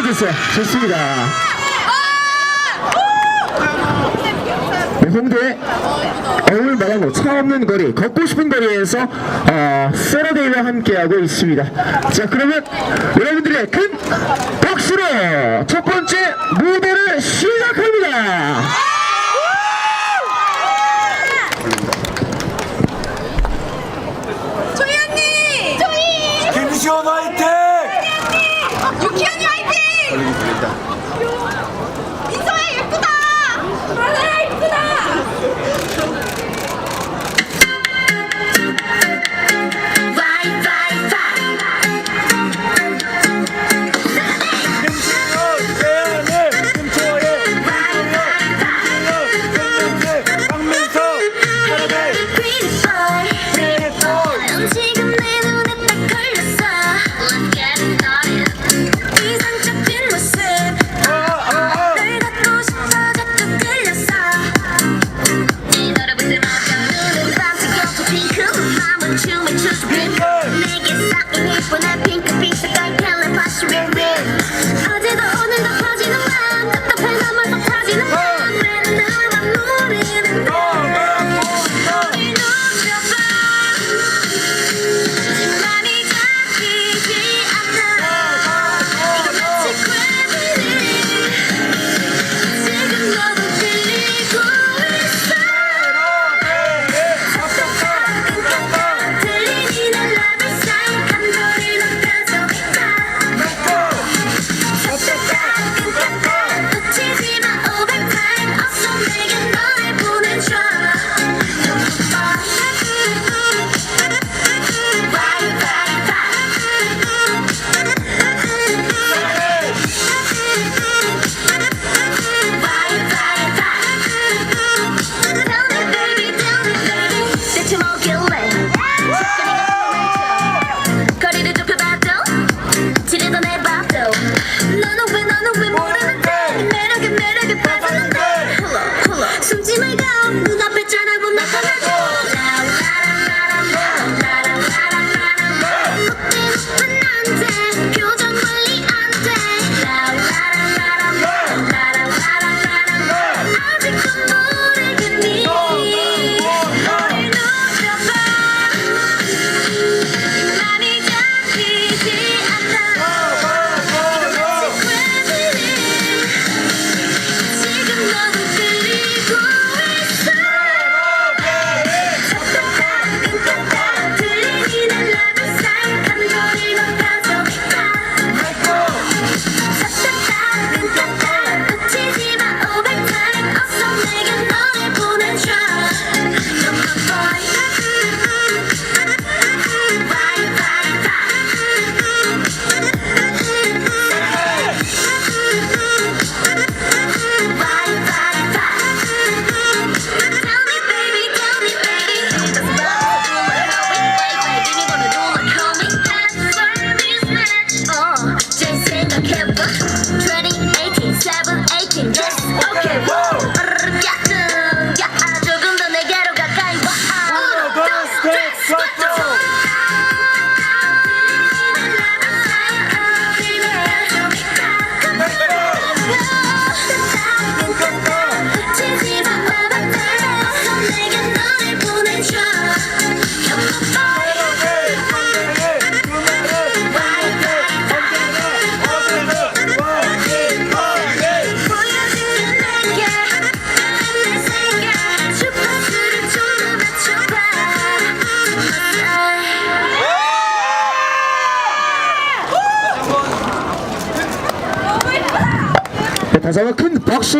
올려주세요. 좋습니다. 네, 홍대 아, 얼굴 말하고 차 없는 거리 걷고 싶은 거리에서 어, 세러데이와 어, 함께하고 있습니다 자 그러면 여러분들의 큰 박수로 첫 번째 무대를 시작합니다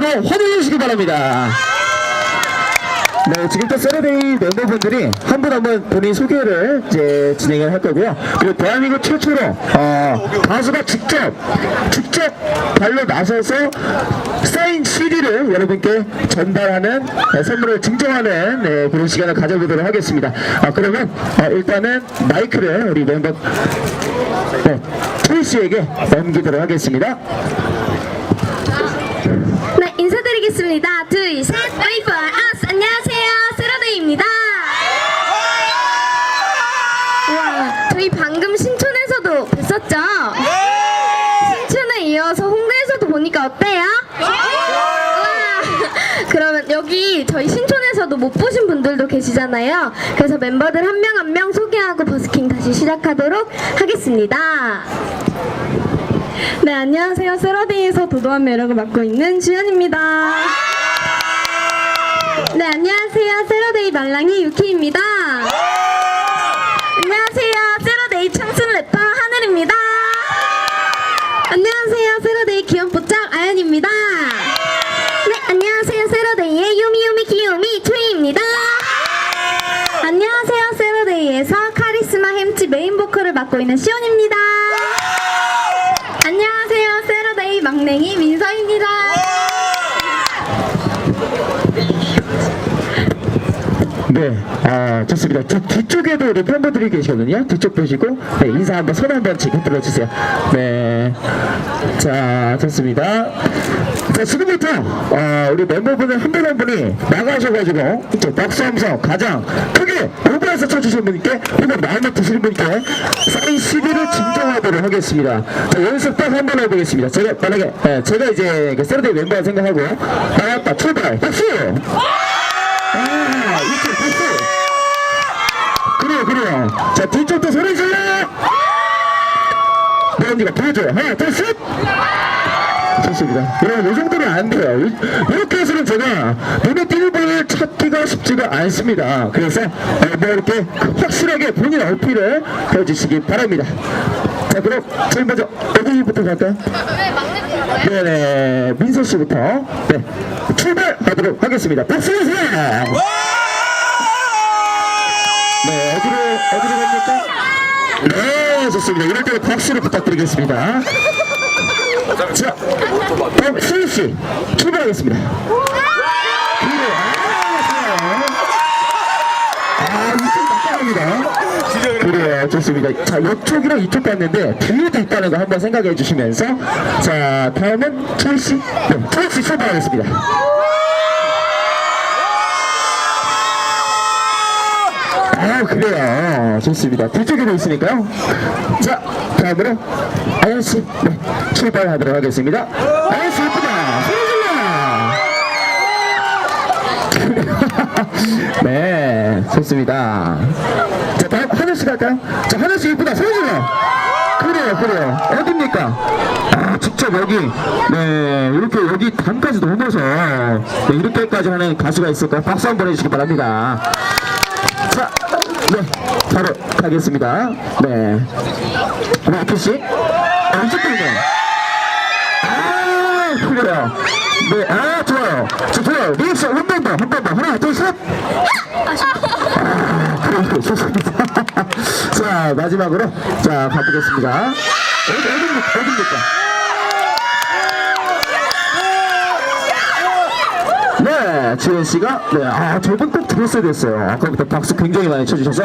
박수로 환영해 주시기 바랍니다. 네, 지금부터 세러데이 멤버분들이 한 분 한 분 본인 소개를 이제 진행을 할 거고요. 그리고 대한민국 최초로 어, 가수가 직접 직접 발로 나서서 사인 CD를 여러분께 전달하는 네, 선물을 증정하는 네, 그런 시간을 가져보도록 하겠습니다. 아, 그러면 어, 일단은 마이크를 우리 멤버 네, 트위스에게 넘기도록 하겠습니다. 하겠습니다. 둘, 셋, 웨이프 아스 안녕하세요. 세라데이입니다. 와, 저희 방금 신촌에서도 뵀었죠? 신촌에 이어서 홍대에서도 보니까 어때요? 와, 그러면 여기 저희 신촌에서도 못 보신 분들도 계시잖아요. 그래서 멤버들 한 명 한 명 소개하고 버스킹 다시 시작하도록 하겠습니다. 네, 안녕하세요. 세러데이에서 도도한 매력을 맡고 있는 주연입니다. 네, 안녕하세요. 세러데이 말랑이 유키입니다. 안녕하세요. 세러데이 청순 래퍼 하늘입니다. 안녕하세요. 세러데이 귀염뽀짝 아연입니다. 네, 안녕하세요. 세러데이의 요미요미 귀요미 트위입니다. 안녕하세요. 세러데이에서 카리스마 햄찌 메인 보컬을 맡고 있는 시온입니다. 안녕하세요. 막냉이 민서입니다. 네, 아, 좋습니다. 저 뒤쪽에도 우리 팬분들이 계시거든요. 뒤쪽 보시고, 네, 인사 한번, 손 한 번씩 흔들어 주세요. 네. 자, 좋습니다. 자, 지금부터, 어, 우리 멤버분들 한 분 한 분이 나가셔가지고, 박수 함성 가장 크게 오버해서 쳐주신 분께, 혹은 마음에 드시는 분께 사인 CD를 증정하도록 하겠습니다. 자, 연습 딱 한 번 해보겠습니다. 제가, 만약에, 예, 제가 이제 그 세르데이 멤버 생각하고, 나왔다, 출발, 박수! 아, 이쪽 박수! 그래요, 그래요. 자, 뒤쪽도 소리 질러! 네, 언니가 보여줘요. 하나, 둘, 셋! 좋습니다. 여러분, 이 정도는 안 돼요. 이- 이렇게 해서는 제가 눈에 띄는 분을 찾기가 쉽지가 않습니다. 그래서, 이렇게 확실하게 본인 어필을 해주시기 바랍니다. 자, 그럼 제일 먼저 어디부터 갈까요? 네, 갈까요? 네네, 민서 씨부터 네, 출발하도록 하겠습니다. 박수 주세요! 네, 어디로, 어디로 갑니까? 네, 좋습니다. 이럴 때는 박수를 부탁드리겠습니다. 자, 그럼 수희 씨, 출발하겠습니다. 그래, 아, 아, 이쪽 나갑니다. 그래요, 좋습니다. 자, 이쪽이랑 이쪽 갔는데 뒤에도 있다는 거 한번 생각해 주시면서 자, 다음은 초이 씨, 네, 초이 씨 출발하겠습니다. 아 그래요 좋습니다. 뒤쪽에도 있으니까요. 자 다음으로 아연씨 네, 출발하도록 하겠습니다. 아연씨 예쁘다. 소리 질러 네 좋습니다. 자 다음 하늘씨 갈까요 자 하늘씨 예쁘다. 소리 질러 그래요 그래요. 어딥니까? 아 직접 여기 네 이렇게 여기 단까지 넘어서 네, 이렇게까지 하는 가수가 있을까 박수 한번 해주시기 바랍니다. 자, 네, 바로 가겠습니다. 네. 우리 아키 씨, 어, 이쪽도네. 아, 그래요. 네, 아, 좋아요. 저 좋아요. 리액션 한번 더, 한 번 더. 하나, 둘, 셋. 아. 좋습니다. 자, 마지막으로, 자, 가보겠습니다. 어디, 어디입니까? 어디입니까? 네, 지현 씨가 네, 아 저분 꼭 들었어야 됐어요. 아까부터 박수 굉장히 많이 쳐주셔서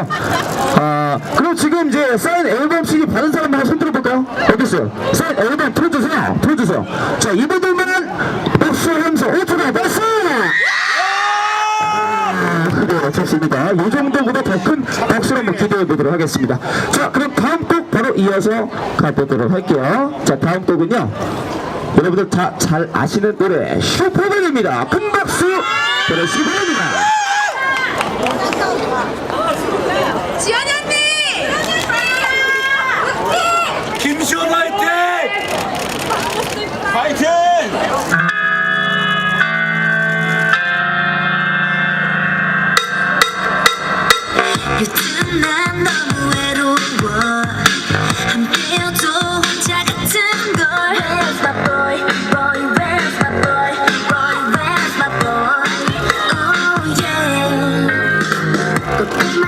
아 그럼 지금 이제 사인 앨범 CD 받은 사람 한번 손 들어볼까요? 어디 있어요? 사인 앨범 틀어주세요. 틀어주세요. 자 이분들만 박수 하면서 5초간 박수. 아, 그래요, 좋습니다. 이 정도보다 더 큰 박수를 한번 기대해 보도록 하겠습니다. 자, 그럼 다음 곡 바로 이어서 가보도록 할게요. 자, 다음 곡은요. 여러분들 다 잘 아시는 노래 슈퍼맨입니다. 큰 박수 보내시기 바랍니다. 지연이 언니! 김시원 화이팅! 화이팅! 요즘 난너 Как же?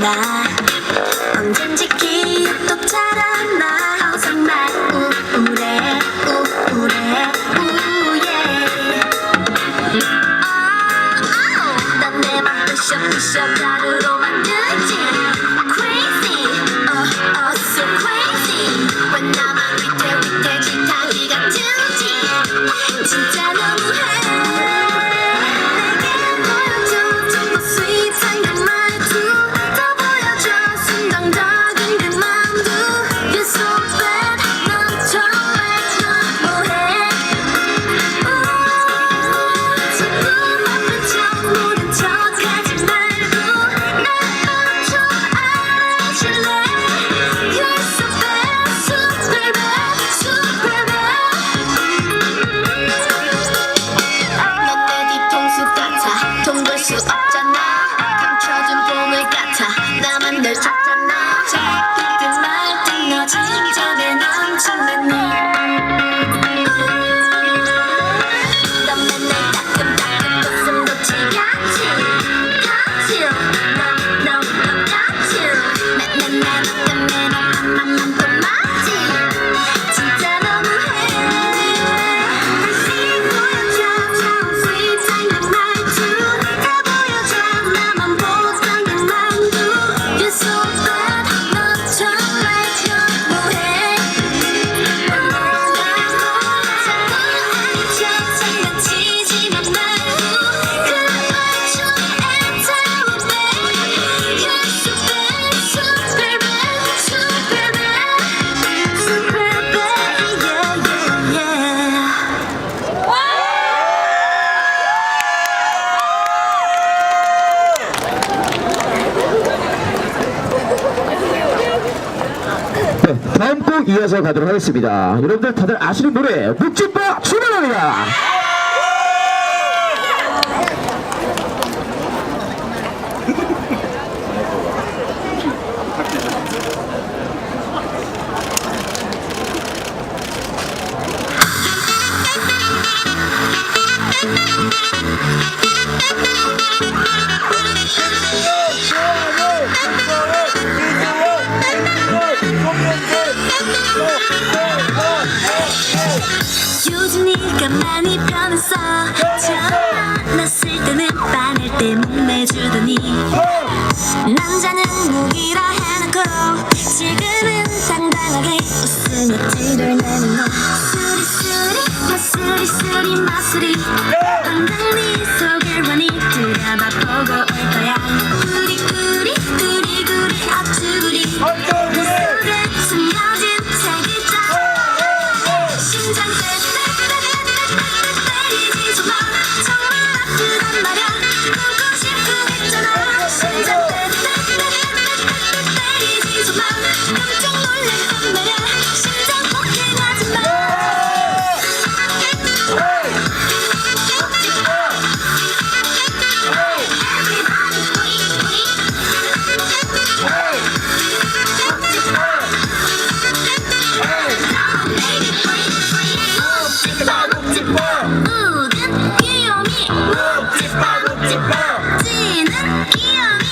night. 이어서 가도록 하겠습니다. 여러분들 다들 아시는 노래 묵찌빠 출발합니다. 태어났을 때는 바늘 때문에 주더니 남자는 무기라 해놓고 지금은 당당하게 웃으며 뒤를 내는 수리수리 수리수리 마수리.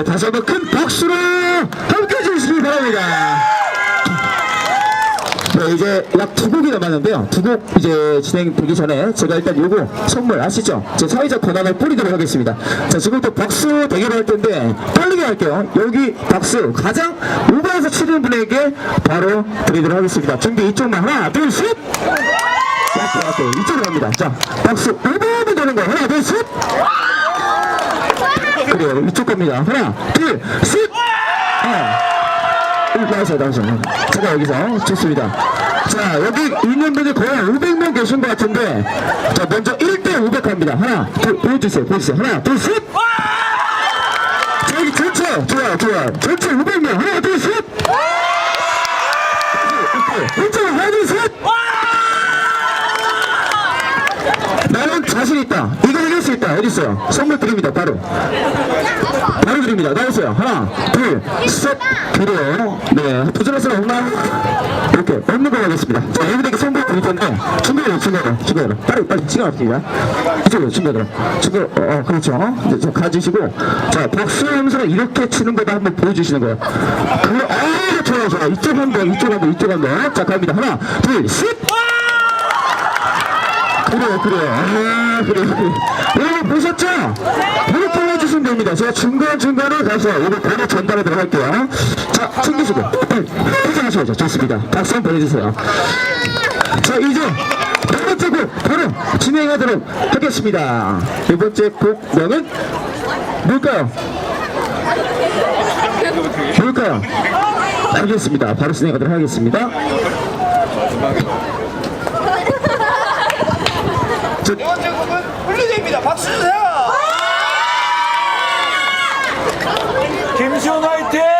네, 다시 한번 큰 박수로 함께 해주시기 바랍니다. 네, 이제 약 두 곡이 남았는데요. 두 곡 이제 진행되기 전에 제가 일단 요거 선물 아시죠? 제 사회적 권한을 뿌리도록 하겠습니다. 자, 지금부터 박수 대결을 할 텐데 빠르게 할게요. 여기 박수 가장 우방에서 치는 분에게 바로 드리도록 하겠습니다. 준비 이쪽만 하나, 둘, 셋! 약게 약게 이쪽으로 갑니다. 자, 박수 5번이 되는 거 하나, 둘, 셋! 그래요, 이쪽 겁니다. 하나, 둘, 셋! 여기 나오세요, 나오세요. 제가 여기서 좋습니다. 자, 여기 있는 분이 거의 500명 계신 것 같은데, 자, 먼저 1대 500 합니다. 하나, 둘, 보여주세요, 보여주세요. 하나, 둘, 셋! 자, 여기 전체, 좋아요, 좋아요. 전체 500명. 하나, 둘, 셋! 전체 하나, 둘, 셋! 나는 자신 있다. 이거 이길 수 있다. 어디 있어요? 선물 드립니다. 바로. 바로 드립니다. 나오세요. 하나, 둘, 셋. 그래요. 네. 사람 없나요? 이렇게 없는 걸로 하겠습니다. 자, 여러분에게 선물 드릴 텐데, 준비해요, 준비해요, 준비해요. 빨리, 빨리, 없습니다. 이쪽으로, 준비해요. 준비, 어, 어, 그렇죠. 이제 저 가지시고, 자, 박수 하면서 이렇게 치는 거다 한번 보여주시는 거예요. 그래, 아, 좋아요, 좋아요. 이쪽 한 번, 이쪽 한 번, 이쪽 한 번. 자, 갑니다. 하나, 둘, 셋. 그래요, 그래요. 아, 그래요. 여러분 보셨죠? 이렇게 해주시면 됩니다. 제가 중간중간에 가서 이거 번호 전달해 들어갈게요. 자, 챙기시고. 네, 포장하셔야죠. 좋습니다. 박수 한번 보내주세요. 자, 이제 두 번째 곡 바로 진행하도록 하겠습니다. 두 번째 곡명은 뭘까요? 뭘까요? 알겠습니다. 바로 진행하도록 하겠습니다. 저, 두 번째 곡은 훌리데이입니다. 박수 주세요. 화이팅! 화이팅!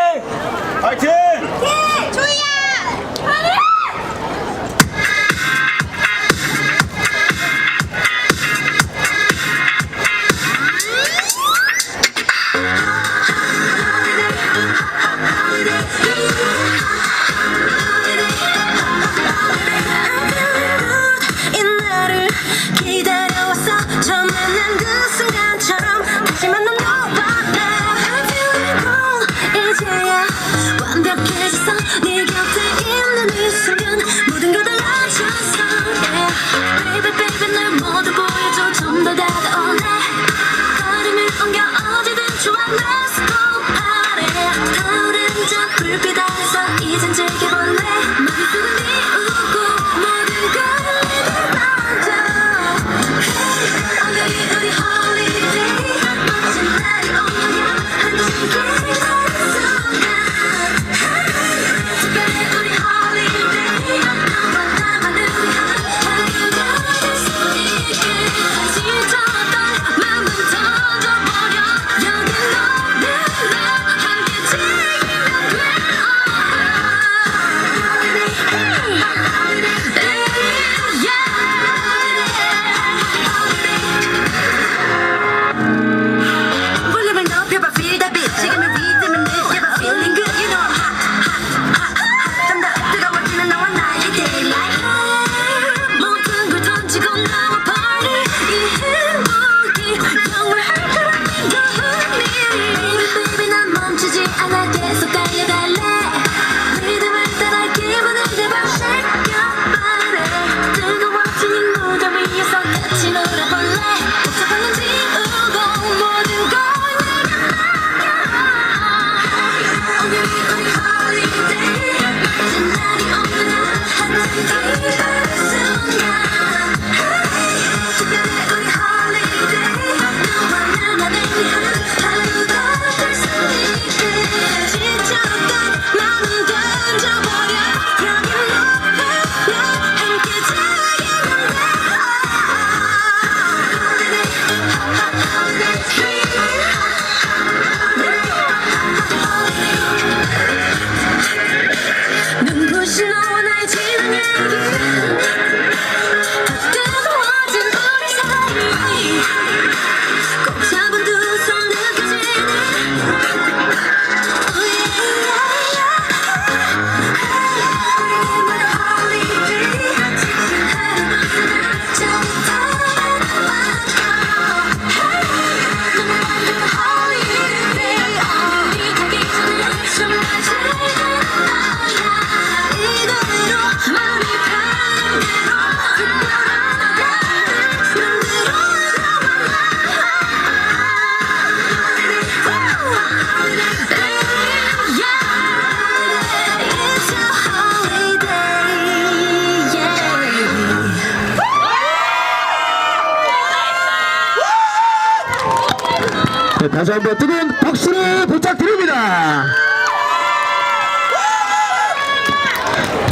네, 다시 한번 뜨거운 박수로 부탁드립니다.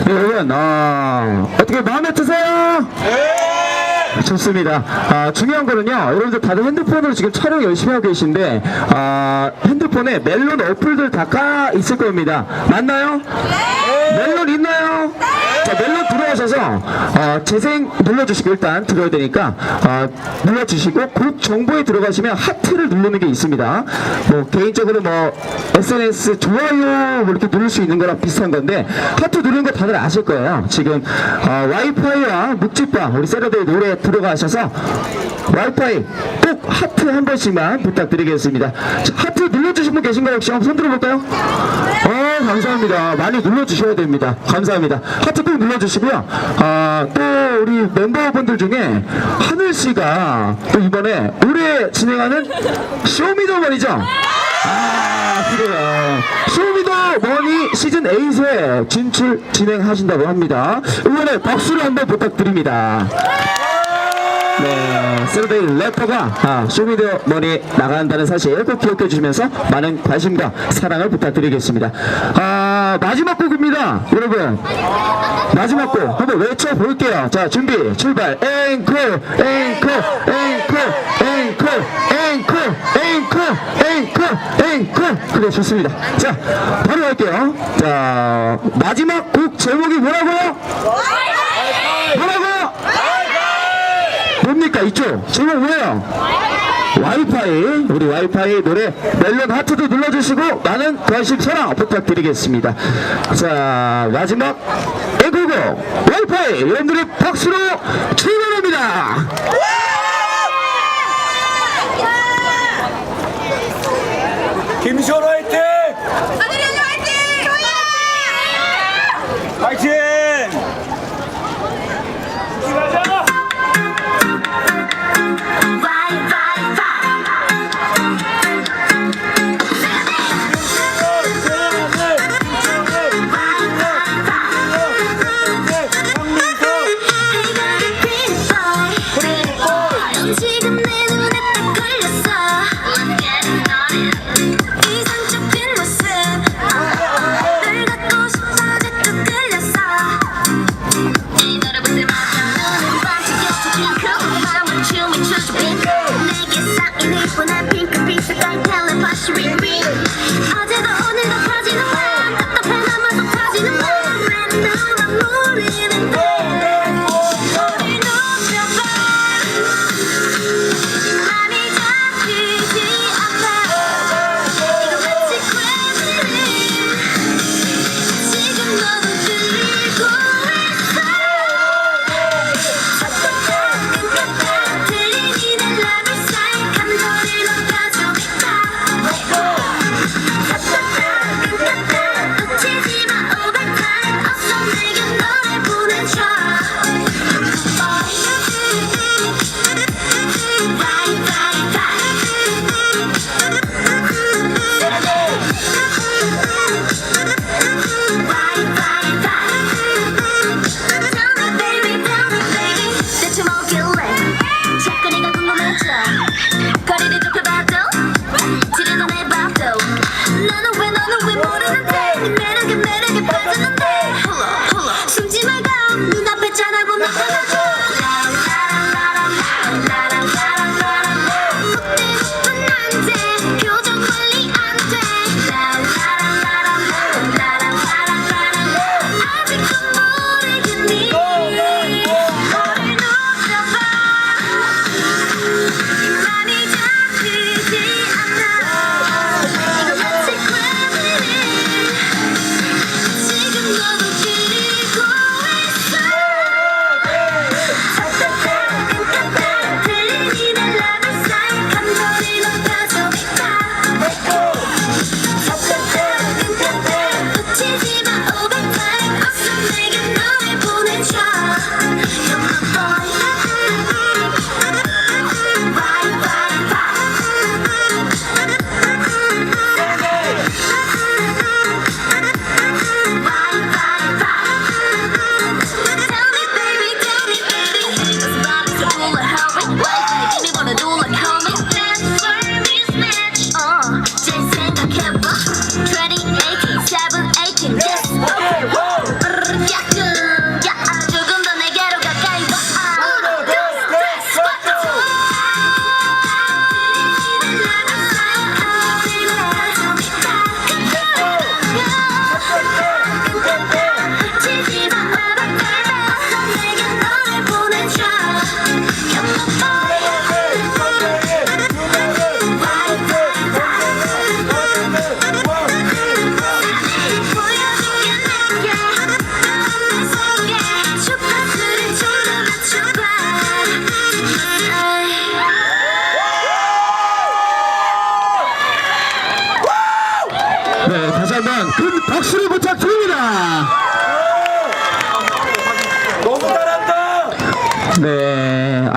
네, 여러분, 어, 어떻게 마음에 드세요? 좋습니다. 아, 중요한 거는요, 여러분들 다들 핸드폰으로 지금 촬영 열심히 하고 계신데, 아, 핸드폰에 멜론 어플들 다 까 있을 겁니다. 맞나요? 멜론 있나요? 자, 멜론 들어오셔서, 어, 재생 눌러주시고, 일단 들어야 되니까, 어, 눌러주시고, 곡 정보에 들어가시면 하트를 누르는 게 있습니다. 뭐, 개인적으로 뭐, SNS 좋아요, 뭐 이렇게 누를 수 있는 거랑 비슷한 건데, 하트 누르는 거 다들 아실 거예요. 지금, 어, 와이파이와 묵집바, 우리 세러데이 노래 들어가셔서, 와이파이 꼭 하트 한 번씩만 부탁드리겠습니다. 자, 하트 눌러주신 분 계신가요? 혹시 한번 손 들어볼까요? 어, 감사합니다. 많이 눌러주셔야 됩니다. 감사합니다. 하트 꼭 눌러주시고요. 아, 또 우리 멤버분들 중에 하늘 씨가 또 이번에 올해 진행하는 쇼미더머니죠? 아, 그래요. 쇼미더머니 시즌 8에 진출 진행하신다고 합니다. 이번에 박수를 한번 부탁드립니다. 네, 세르데이 래퍼가 아, 쇼미더머니 나간다는 사실 꼭 기억해 주시면서 많은 관심과 사랑을 부탁드리겠습니다. 아, 마지막 곡입니다. 여러분. 마지막 곡 한번 외쳐볼게요. 자, 준비, 출발. 앵콜, 앵콜, 앵콜, 앵콜, 앵콜, 앵콜, 앵콜, 앵콜. 그래, 좋습니다. 자, 바로 할게요. 자, 마지막 곡 제목이 뭐라고요? 뭐라고요? 뭡니까 이쪽 제목 뭐예요? 와이파이. 우리 와이파이 노래 멜론 하트도 눌러주시고 많은 관심 사랑 부탁드리겠습니다. 자 마지막 애국곡 와이파이. 여러분들의 박수로 출발합니다. 김시원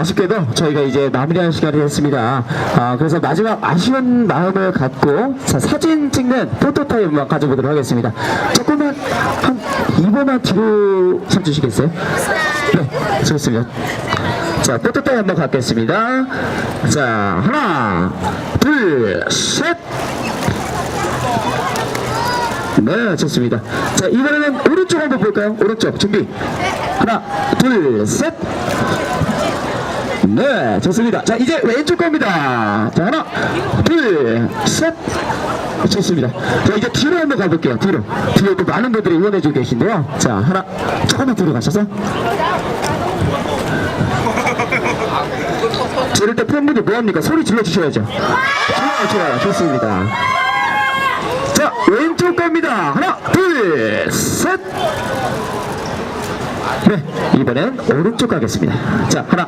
아쉽게도 저희가 이제 마무리하는 시간이 됐습니다. 아, 그래서 마지막 아쉬운 마음을 갖고 자, 사진 찍는 포토타임만 가져보도록 하겠습니다. 조금만 한 2분만 뒤로 서주시겠어요? 네, 좋습니다. 자, 포토타임 한번 갖겠습니다. 자, 하나, 둘, 셋. 네, 좋습니다. 자, 이번에는 오른쪽 한번 볼까요? 오른쪽 준비. 하나, 둘, 셋. 네, 좋습니다. 자, 이제 왼쪽 겁니다. 자, 하나, 둘, 셋. 좋습니다. 자, 이제 뒤로 한번 가볼게요. 뒤로. 뒤에 또 많은 분들이 응원해주고 계신데요. 자, 하나, 조금만 뒤로 가셔서. 지를 때 팬분들 뭐합니까? 소리 질러주셔야죠. 좋아요, 좋아요. 좋습니다. 자, 왼쪽 갑니다. 하나, 둘, 셋. 네, 이번엔 오른쪽 가겠습니다. 자, 하나,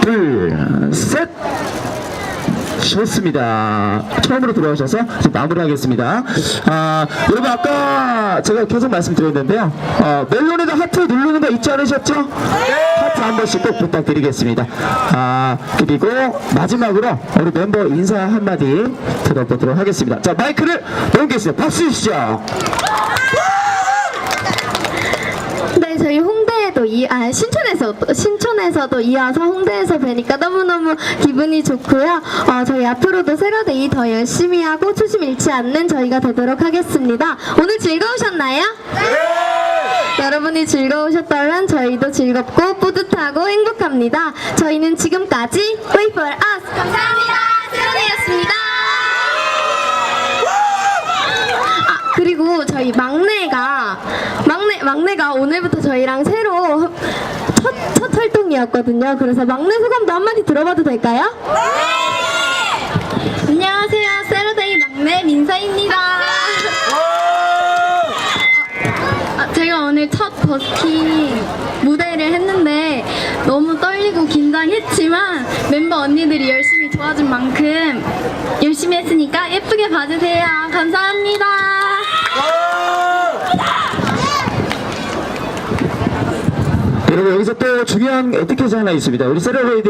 둘, 셋. 좋습니다. 처음으로 들어오셔서 마무리하겠습니다. 아, 여러분 아까 제가 계속 말씀드렸는데요. 어, 멜론에도 하트 누르는 거 잊지 않으셨죠? 하트 한 번씩 꼭 부탁드리겠습니다. 아, 그리고 마지막으로 우리 멤버 인사 한마디 들어보도록 하겠습니다. 자, 마이크를 넘기겠습니다. 박수 주시죠. 네, 저희 홍대에도 이, 아, 신촌에서, 신촌에서도 이어서 홍대에서 뵈니까 너무너무 기분이 좋고요. 어, 저희 앞으로도 세러데이 더 열심히 하고 초심 잃지 않는 저희가 되도록 하겠습니다. 오늘 즐거우셨나요? 여러분이 즐거우셨다면 저희도 즐겁고 뿌듯하고 행복합니다. 저희는 지금까지 Wait for Us 감사합니다. 세러데이였습니다. 아, 그리고 저희 막내가 막내 막내가 오늘부터 저희랑 새로 합- 첫, 첫 활동이었거든요. 그래서 막내 소감도 한마디 들어봐도 될까요? 안녕하세요. 세러데이 막내 민서입니다. 아, 제가 오늘 첫 버스킹 무대를 했는데 너무 떨리고 긴장했지만 멤버 언니들이 열심히 도와준 만큼 열심히 했으니까 예쁘게 봐주세요. 감사합니다. 여러분 여기서 또 중요한 에티켓이 하나 있습니다. 우리 세레브레이드